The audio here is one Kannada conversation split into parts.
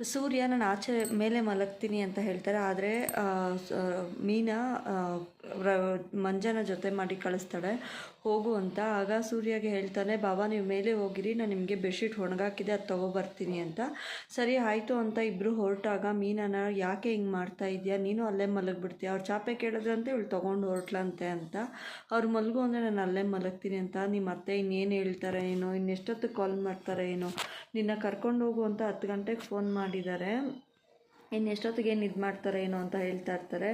ಸೂರ್ಯ, ನಾನು ಆಚೆ ಮೇಲೆ ಮಲಗ್ತೀನಿ ಅಂತ ಹೇಳ್ತಾರೆ. ಆದರೆ ಮೀನಾ ಮಂಜನ ಜೊತೆ ಮಾಡಿ ಕಳಿಸ್ತಾಳೆ. ಹೋಗು ಅಂತ. ಆಗ ಸೂರ್ಯಗೆ ಹೇಳ್ತಾನೆ, ಬಾಬಾ, ನೀವು ಮೇಲೆ ಹೋಗಿರಿ. ನಾನು ನಿಮಗೆ ಬೆಡ್ಶೀಟ್ ಒಣಗಾಕಿದೆ, ಅದು ತೊಗೊಬರ್ತೀನಿ ಅಂತ. ಸರಿ, ಆಯಿತು ಅಂತ ಇಬ್ಬರು ಹೊರಟಾಗ ಮೀನನ, ಯಾಕೆ ಹಿಂಗೆ ಮಾಡ್ತಾ ಇದೆಯಾ? ನೀನು ಅಲ್ಲೇ ಮಲಗಿಬಿಡ್ತೀಯ? ಅವ್ರು ಚಾಪೆ ಅಂತ ಇವಳು ತೊಗೊಂಡು ಹೊರಟ್ಲಂತೆ ಅಂತ. ಅವ್ರು ಮಲಗು ಅಂದರೆ ನಾನು ಅಲ್ಲೇ ಮಲಗ್ತೀನಿ ಅಂತ. ನಿಮ್ಮ ಅತ್ತೆ ಇನ್ನೇನು ಹೇಳ್ತಾರೆ ಏನೋ? ಇನ್ನೆಷ್ಟೊತ್ತು ಕಾಲ್ ಮಾಡ್ತಾರೆ ಏನೋ? ನಿನ್ನ ಕರ್ಕೊಂಡು ಹೋಗು ಅಂತ ಹತ್ತು ಗಂಟೆಗೆ ಫೋನ್ ಮಾಡಿದ್ದಾರೆ. ಇನ್ನು ಎಷ್ಟೊತ್ತಿಗೆ ಏನು ಇದು ಮಾಡ್ತಾರೆ, ಏನೋ ಅಂತ ಹೇಳ್ತಾ ಇರ್ತಾರೆ.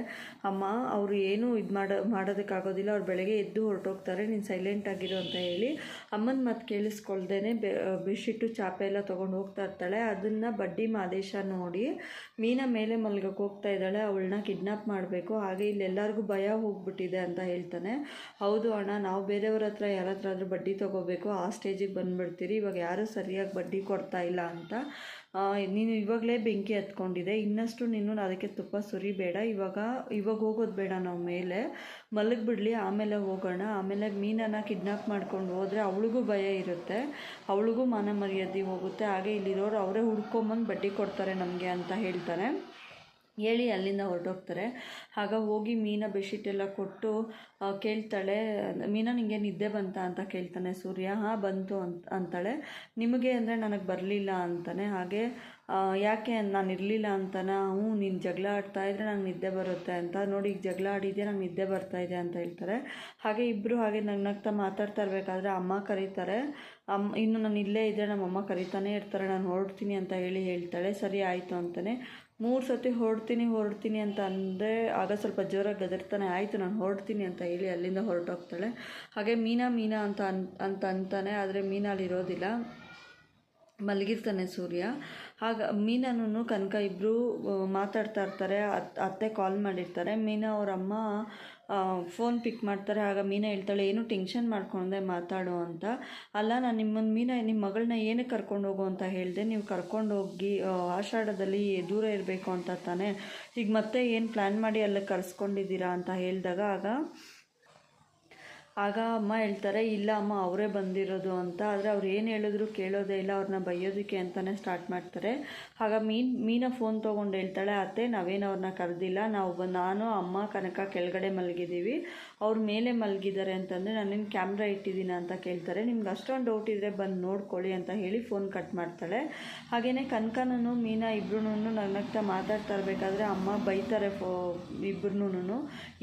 ಅಮ್ಮ, ಅವರು ಏನು ಇದು ಮಾಡೋ, ಮಾಡೋದಕ್ಕಾಗೋದಿಲ್ಲ, ಅವ್ರು ಬೆಳಗ್ಗೆ ಎದ್ದು ಹೊರಟೋಗ್ತಾರೆ, ನೀನು ಸೈಲೆಂಟ್ ಆಗಿರು ಅಂತ ಹೇಳಿ. ಅಮ್ಮನ ಮಾತು ಕೇಳಿಸ್ಕೊಳ್ದೇ ಬೆಡ್ಶೀಟು, ಚಾಪೆ ಎಲ್ಲ ತೊಗೊಂಡು ಹೋಗ್ತಾ ಇರ್ತಾಳೆ. ಅದನ್ನು ಬಡ್ಡಿ ಮಾದೇಶ ನೋಡಿ ಮೀನಾ ಮೇಲೆ ಮಲ್ಗಕ್ಕೆ ಹೋಗ್ತಾ ಇದ್ದಾಳೆ. ಅವಳನ್ನ ಕಿಡ್ನಾಪ್ ಮಾಡಬೇಕು. ಹಾಗೆ ಇಲ್ಲೆಲ್ಲರಿಗೂ ಭಯ ಹೋಗ್ಬಿಟ್ಟಿದೆ ಅಂತ ಹೇಳ್ತಾನೆ. ಹೌದು ಅಣ್ಣ, ನಾವು ಬೇರೆಯವ್ರ ಹತ್ರ ಯಾರ ಹತ್ರ ಆದರೂ ಬಡ್ಡಿ ತೊಗೋಬೇಕು. ಆ ಸ್ಟೇಜಿಗೆ ಬಂದುಬಿಡ್ತೀರಿ. ಇವಾಗ ಯಾರೂ ಸರಿಯಾಗಿ ಬಡ್ಡಿ ಕೊಡ್ತಾ ಇಲ್ಲ ಅಂತ ನೀನು ಇವಾಗಲೇ ಬೆಂಕಿ ಹತ್ಕೊಂಡಿದೆ. ಇನ್ನಷ್ಟು ನೀನು ಅದಕ್ಕೆ ತುಪ್ಪ ಸುರಿಬೇಡ ಇವಾಗ ಇವಾಗ ಹೋಗೋದು ಬೇಡ ನಾವು ಮೇಲೆ. ಮಲಗಿಬಿಡ್ಲಿ ಆಮೇಲೆ ಹೋಗೋಣ. ಆಮೇಲೆ ಮೀನನ್ನು ಕಿಡ್ನಾಪ್ ಮಾಡ್ಕೊಂಡು ಹೋದರೆ ಅವಳಿಗೂ ಭಯ ಇರುತ್ತೆ. ಅವಳಿಗೂ ಮಾನ ಮರ್ಯಾದೆ ಹೋಗುತ್ತೆ. ಹಾಗೆ ಇಲ್ಲಿರೋರು ಅವರೇ ಹುಡ್ಕೊಂಬಂದು ಬಡ್ಡಿ ಕೊಡ್ತಾರೆ ನಮಗೆ ಅಂತ ಹೇಳ್ತಾರೆ. ಹೇಳಿ ಅಲ್ಲಿಂದ ಹೊರಟೋಗ್ತಾರೆ. ಆಗ ಹೋಗಿ ಮೀನ ಬೆಡ್ಶೀಟ್ ಎಲ್ಲ ಕೊಟ್ಟು ಕೇಳ್ತಾಳೆ, ಮೀನಾ, ನಿಂಗೆ ನಿದ್ದೆ ಬಂತಾ? ಅಂತ ಕೇಳ್ತಾನೆ ಸೂರ್ಯ. ಹಾಂ, ಬಂತು ಅಂತ, ಅಂತಾಳೆ. ನಿಮಗೆ ಅಂದರೆ ನನಗೆ ಬರಲಿಲ್ಲ ಅಂತಾನೆ. ಹಾಗೆ ಯಾಕೆ ನಾನು ಇರಲಿಲ್ಲ ಅಂತಾನ? ಹ್ಞೂ, ನೀನು ಜಗಳ ಆಡ್ತಾ ಇದ್ದರೆ ನಂಗೆ ನಿದ್ದೆ ಬರುತ್ತೆ ಅಂತ. ನೋಡಿ, ಈಗ ಜಗಳ ಆಡಿದ್ದೆ ನಂಗೆ ನಿದ್ದೆ ಬರ್ತಾ ಇದೆ ಅಂತ ಹೇಳ್ತಾರೆ. ಹಾಗೆ ಇಬ್ಬರು ಹಾಗೆ ನಗ್ನಗ್ತಾ ಮಾತಾಡ್ತಾ ಇರಬೇಕಾದ್ರೆ ಅಮ್ಮ ಕರೀತಾರೆ. ಅಮ್ಮ ಇನ್ನು ನಾನು ಇಲ್ಲೇ ಇದ್ದರೆ ನಮ್ಮಮ್ಮ ಕರಿತಾನೆ ಇರ್ತಾರೆ. ನಾನು ಹೊರಡ್ತೀನಿ ಅಂತ ಹೇಳಿ ಹೇಳ್ತಾಳೆ. ಸರಿ, ಆಯಿತು ಅಂತಾನೆ. ಮೂರು ಸತಿ ಹೊರಡ್ತೀನಿ ಹೊರಡ್ತೀನಿ ಅಂತ ಅಂದರೆ ಆಗ ಸ್ವಲ್ಪ ಜೋರಾಗಿ ಗದರ್ತಾನೆ. ಆಯಿತು, ನಾನು ಹೊರಡ್ತೀನಿ ಅಂತ ಹೇಳಿ ಅಲ್ಲಿಂದ ಹೊರಟೋಗ್ತಾಳೆ. ಹಾಗೆ ಮೀನಾ ಮೀನಾ ಅಂತ ಅನ್, ಅಂತ ಅಂತಾನೆ. ಆದರೆ ಮೀನಾ ಅಲ್ಲಿ ಇರೋದಿಲ್ಲ. ಮಲಗಿರ್ತಾನೆ ಸೂರ್ಯ. ಆಗ ಮೀನಾನು ಕನಕ ಇಬ್ಬರು ಮಾತಾಡ್ತಾ ಇರ್ತಾರೆ. ಅತ್ತೆ ಕಾಲ್ ಮಾಡಿರ್ತಾರೆ. ಮೀನಾ ಅವ್ರ ಅಮ್ಮ ಫೋನ್ ಪಿಕ್ ಮಾಡ್ತಾರೆ. ಆಗ ಮೀನಾ ಹೇಳ್ತಾಳೆ, ಏನು ಟೆನ್ಷನ್ ಮಾಡ್ಕೊಂಡೆ, ಮಾತಾಡು ಅಂತ. ಅಲ್ಲ, ನಾನು ನಿಮ್ಮನ್ನು ಮೀನಾ ನಿಮ್ಮ ಮಗಳನ್ನ ಏನಕ್ಕೆ ಕರ್ಕೊಂಡು ಹೋಗು ಅಂತ ಹೇಳಿದೆ. ನೀವು ಕರ್ಕೊಂಡು ಹೋಗಿ ಆಷಾಢದಲ್ಲಿ ದೂರ ಇರಬೇಕು ಅಂತ ತಾನೆ. ಈಗ ಮತ್ತೆ ಏನು ಪ್ಲ್ಯಾನ್ ಮಾಡಿ ಅಲ್ಲಿ ಕರ್ಸ್ಕೊಂಡಿದ್ದೀರಾ ಅಂತ ಹೇಳಿದಾಗ, ಆಗ ಆಗ ಅಮ್ಮ ಹೇಳ್ತಾರೆ, ಇಲ್ಲ ಅಮ್ಮ, ಅವರೇ ಬಂದಿರೋದು ಅಂತ. ಆದರೆ ಅವ್ರು ಏನು ಹೇಳಿದ್ರು ಕೇಳೋದೇ ಇಲ್ಲ ಅವ್ರನ್ನ ಬೈಯೋದಕ್ಕೆ ಅಂತಲೇ ಸ್ಟಾರ್ಟ್ ಮಾಡ್ತಾರೆ. ಆಗ ಮೀನು, ಮೀನ ಫೋನ್ ತೊಗೊಂಡು ಹೇಳ್ತಾಳೆ, ಅತ್ತೆ, ನಾವೇನು ಅವ್ರನ್ನ ಕರೆದಿಲ್ಲ, ನಾವು ನಾನು, ಅಮ್ಮ, ಕನಕ ಕೆಳಗಡೆ ಮಲಗಿದ್ದೀವಿ ಅವ್ರ ಮೇಲೆ ಮಲಗಿದ್ದಾರೆ ಅಂತಂದರೆ ನಾನೇನು ಕ್ಯಾಮ್ರಾ ಇಟ್ಟಿದ್ದೀನ ಅಂತ ಕೇಳ್ತಾರೆ. ನಿಮ್ಗೆ ಅಷ್ಟೊಂದು ಡೌಟ್ ಇದ್ದರೆ ಬಂದು ನೋಡ್ಕೊಳ್ಳಿ ಅಂತ ಹೇಳಿ ಫೋನ್ ಕಟ್ ಮಾಡ್ತಾಳೆ. ಹಾಗೆಯೇ ಕನಕನೂ ಮೀನಾ ಇಬ್ರು ನಗ್ನಗ್ತಾ ಮಾತಾಡ್ತಾ ಇರಬೇಕಾದ್ರೆ ಅಮ್ಮ ಬೈತಾರೆ ಫೋ ಇಬ್ರು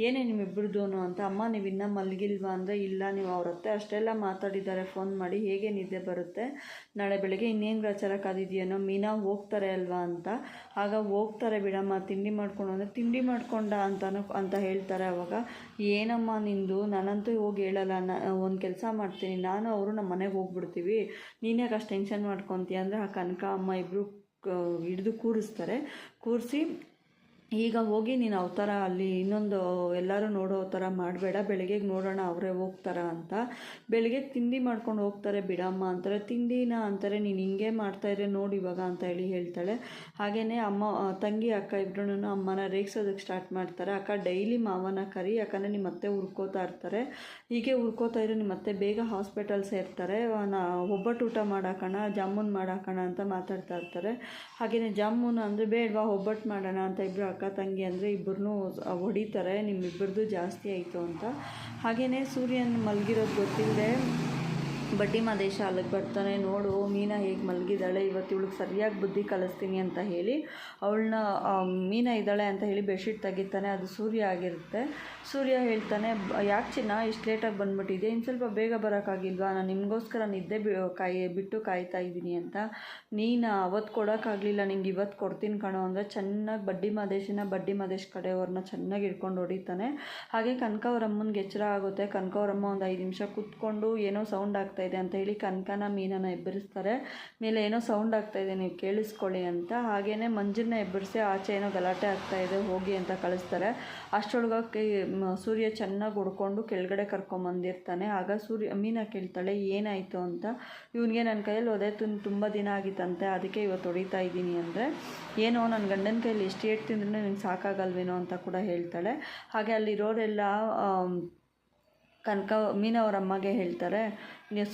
ಏನೇ ನಿಮ್ಮಿಬ್ರದ್ದು ಅಂತ, ಅಮ್ಮ, ನೀವು ಇನ್ನೂ ಮಲಗಿಲ್ವಾ? ಅಂದರೆ, ಇಲ್ಲ, ನೀವು ಅವ್ರ ಅಷ್ಟೆಲ್ಲ ಮಾತಾಡಿದ್ದಾರೆ ಫೋನ್ ಮಾಡಿ, ಹೇಗೆ ನಿದ್ದೆ ಬರುತ್ತೆ? ನಾಳೆ ಬೆಳಗ್ಗೆ ಇನ್ನೇನು ಪ್ರಚಾರ ಕಾದಿದೆಯೇನೋ, ಮೀನಾ ಹೋಗ್ತಾರೆ ಅಲ್ವಾ ಅಂತ. ಆಗ ಹೋಗ್ತಾರೆ, ಬಿಡಮ್ಮ, ತಿಂಡಿ ಮಾಡ್ಕೊಂಡು ಅಂದರೆ ತಿಂಡಿ ಮಾಡ್ಕೊಂಡ ಅಂತ ಅಂತ ಹೇಳ್ತಾರೆ ಅವಾಗ. ಏನಮ್ಮ ನಿಂದು, ನಾನಂತೂ ಹೋಗಿ ಹೇಳಲ್ಲ, ನಾ, ಒಂದು ಕೆಲಸ ಮಾಡ್ತೀನಿ, ನಾನು ಅವರು ನಮ್ಮ ಮನೆಗೆ ಹೋಗ್ಬಿಡ್ತೀವಿ. ನೀನ್ಯಾಕೆ ಅಷ್ಟು ಟೆನ್ಷನ್ ಮಾಡ್ಕೊತೀಯ? ಅಂದರೆ ಆ ಕನಕ, ಅಮ್ಮ ಇಬ್ಬರು ಹಿಡಿದು ಕೂರಿಸ್ತಾರೆ. ಕೂರಿಸಿ ಈಗ ಹೋಗಿ ನೀನು ಅವತಾರ ಅಲ್ಲಿ ಇನ್ನೊಂದು ಎಲ್ಲರೂ ನೋಡೋ ಥರ ಮಾಡಬೇಡ, ಬೆಳಗ್ಗೆಗೆ ನೋಡೋಣ ಅವರೇ ಹೋಗ್ತಾರ ಅಂತ. ಬೆಳಗ್ಗೆ ತಿಂಡಿ ಮಾಡ್ಕೊಂಡು ಹೋಗ್ತಾರೆ, ಬಿಡಮ್ಮ ಅಂತಾರೆ. ತಿಂಡಿನ ಅಂತಾರೆ, ನೀನು ಹಿಂಗೆ ಮಾಡ್ತಾಯಿದ್ರೆ ನೋಡಿ ಇವಾಗ ಅಂತ ಹೇಳಿ ಹೇಳ್ತಾಳೆ. ಹಾಗೆಯೇ ಅಮ್ಮ, ತಂಗಿ, ಅಕ್ಕ ಇಬ್ಬರೂ ಅಮ್ಮನ ರೇಗಿಸೋದಕ್ಕೆ ಸ್ಟಾರ್ಟ್ ಮಾಡ್ತಾರೆ. ಅಕ್ಕ ಡೈಲಿ ಮಾವನ ಕರಿ ಯಾಕಂದರೆ ನಿಮ್ಮ ಅತ್ತೆ ಹುರ್ಕೋತಾ ಇರ್ತಾರೆ. ಹೀಗೆ ಹುರ್ಕೋತಾ ಇದ್ರೆ ನಿಮ್ಮ ಅತ್ತೆ ಬೇಗ ಹಾಸ್ಪಿಟಲ್ ಸೇರ್ತಾರೆ. ಒಬ್ಬಟ್ಟು ಊಟ ಮಾಡಾಕೋಣ, ಜಾಮೂನ್ ಮಾಡಾಕೋಣ ಅಂತ ಮಾತಾಡ್ತಾ ಇರ್ತಾರೆ. ಹಾಗೆಯೇ ಜಾಮೂನು ಅಂದರೆ ಬೇಡವಾ, ಒಬ್ಬಟ್ಟು ಮಾಡೋಣ ಅಂತ ಇಬ್ಬರು ಅಕ್ಕ ತಂಗಿ ಅಂದರೆ ಇಬ್ಬರನ್ನೂ ಹೊಡಿತಾರೆ ನಿಮ್ಮಿಬ್ಬರದ್ದು ಜಾಸ್ತಿ ಆಯಿತು ಅಂತ. ಹಾಗೆಯೇ ಸೂರ್ಯನ ಮಲಗಿರೋದು ಗೊತ್ತಿಲ್ಲದೆ ಬಡ್ಡಿ ಮಾದೇಶ ಅಲ್ಲಿಗೆ ಬರ್ತಾನೆ, ನೋಡು, ಮೀನಾ ಹೇಗೆ ಮಲಗಿದ್ದಾಳೆ, ಇವತ್ತು ಇವಳಿಗೆ ಸರಿಯಾಗಿ ಬುದ್ಧಿ ಕಲಿಸ್ತೀನಿ ಅಂತ ಹೇಳಿ ಅವಳನ್ನ ಮೀನಾ ಇದ್ದಾಳೆ ಅಂತ ಹೇಳಿ ಬೆಡ್ಶೀಟ್ ತೆಗಿತಾನೆ, ಅದು ಸೂರ್ಯ ಆಗಿರುತ್ತೆ. ಸೂರ್ಯ ಹೇಳ್ತಾನೆ, ಯಾಕೆ ಚಿನ್ನ, ಇಷ್ಟು ಲೇಟಾಗಿ ಬಂದ್ಬಿಟ್ಟಿದೆ ಇನ್ನು ಸ್ವಲ್ಪ ಬೇಗ ಬರೋಕ್ಕಾಗಿಲ್ವಾ, ನಾನು ನಿಮಗೋಸ್ಕರ ನಿದ್ದೆ ಬಿ, ಕಾಯಿ, ಬಿಟ್ಟು ಕಾಯ್ತಾ ಇದ್ದೀನಿ ಅಂತ. ನೀನು ಅವತ್ತು ಕೊಡೋಕ್ಕಾಗಲಿಲ್ಲ, ನಿಂಗೆ ಇವತ್ತು ಕೊಡ್ತೀನಿ ಕಣೋ ಅಂದರೆ ಚೆನ್ನಾಗಿ ಬಡ್ಡಿ ಮಾದೇಶನ ಬಡ್ಡಿ ಮಾದೇಶ್ ಕಡೆಯವ್ರನ್ನ ಚೆನ್ನಾಗಿ ಇಟ್ಕೊಂಡು ಹೊಡಿತಾನೆ. ಹಾಗೆ ಕನಕ ಅವ್ರ ಅಮ್ಮನಿಗೆ ಎಚ್ಚರ ಆಗುತ್ತೆ. ಕನಕ ಅವ್ರಮ್ಮ ಒಂದು ಐದು ನಿಮಿಷ ಕೂತ್ಕೊಂಡು ಏನೋ ಸೌಂಡ್ ಆಗ್ತಾ ಆಗ್ತಾಯಿದೆ ಅಂತ ಹೇಳಿ ಕನಕನ ಮೀನನ್ನು ಎಬ್ಬರಿಸ್ತಾರೆ. ಮೇಲೆ ಏನೋ ಸೌಂಡ್ ಆಗ್ತಾಯಿದೆ ನೀವು ಕೇಳಿಸ್ಕೊಳ್ಳಿ ಅಂತ. ಹಾಗೆಯೇ ಮಂಜನ್ನ ಎಬ್ಬರಿಸಿ ಆಚೆ ಏನೋ ಗಲಾಟೆ ಆಗ್ತಾಯಿದೆ ಹೋಗಿ ಅಂತ ಕಳಿಸ್ತಾರೆ. ಅಷ್ಟರೊಳಗೆ ಸೂರ್ಯ ಚೆನ್ನಾಗಿ ಹುಡ್ಕೊಂಡು ಕೆಳಗಡೆ ಕರ್ಕೊಂಬಂದಿರ್ತಾನೆ ಆಗ ಸೂರ್ಯ, ಮೀನ ಕೇಳ್ತಾಳೆ, ಏನಾಯಿತು ಅಂತ. ಇವನಿಗೆ ನನ್ನ ಕೈಯಲ್ಲಿ ಒದೆ ತುಂಬ ತುಂಬ ದಿನ ಆಗಿತ್ತಂತೆ, ಅದಕ್ಕೆ ಇವತ್ತು ಹೊಡಿತಾ ಇದ್ದೀನಿ ಅಂದರೆ, ಏನೋ ನನ್ನ ಗಂಡನ ಕೈಯಲ್ಲಿ ಎಷ್ಟು ಏಟ್ ತಿಂದ್ರೂ ಸಾಕಾಗಲ್ವೇನೋ ಅಂತ ಕೂಡ ಹೇಳ್ತಾಳೆ. ಹಾಗೆ ಅಲ್ಲಿರೋರೆಲ್ಲ ಆಮ್, ಮೀನ ಅವ್ರ ಅಮ್ಮಗೆ ಹೇಳ್ತಾರೆ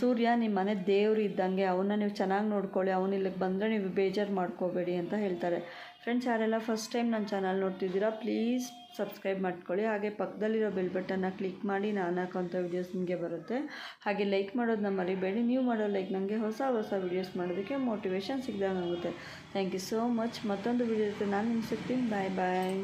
ಸೂರ್ಯ ನಿಮ್ಮ ಮನೆ ದೇವ್ರು ಇದ್ದಂಗೆ ಅವನ್ನ ನೀವು ಚೆನ್ನಾಗಿ ನೋಡ್ಕೊಳ್ಳಿ ಅವನು ಇಲ್ಲಿಗೆ ಬಂದರೆ ನೀವು ಬೇಜಾರು ಮಾಡ್ಕೋಬೇಡಿ ಅಂತ ಹೇಳ್ತಾರೆ. ಫ್ರೆಂಡ್ಸ್ ಯಾರೆಲ್ಲ ಫಸ್ಟ್ ಟೈಮ್ ನನ್ನ ಚಾನಲ್ ನೋಡ್ತಿದ್ದೀರಾ ಪ್ಲೀಸ್ ಸಬ್ಸ್ಕ್ರೈಬ್ ಮಾಡ್ಕೊಳ್ಳಿ. ಹಾಗೆ ಪಕ್ಕದಲ್ಲಿರೋ ಬೆಲ್ ಬಟನ್ನ ಕ್ಲಿಕ್ ಮಾಡಿ ನಾನು ಹಾಕೋಂಥ ವೀಡಿಯೋಸ್ ನಿಮಗೆ ಬರುತ್ತೆ. ಹಾಗೆ ಲೈಕ್ ಮಾಡೋದನ್ನ ಮರಿಬೇಡಿ. ನೀವು ಮಾಡೋ ಲೈಕ್ ನನಗೆ ಹೊಸ ಹೊಸ ವೀಡಿಯೋಸ್ ಮಾಡೋದಕ್ಕೆ ಮೋಟಿವೇಶನ್ ಸಿಗ್ದಂಗೆ ಆಗುತ್ತೆ ಥ್ಯಾಂಕ್ ಯು ಸೋ ಮಚ್ ಮತ್ತೊಂದು ವೀಡಿಯೋ ಜೊತೆ ನಾನು ನಿಮ್ಗೆ ಸಿಗ್ತೀನಿ. ಬಾಯ್ ಬಾಯ್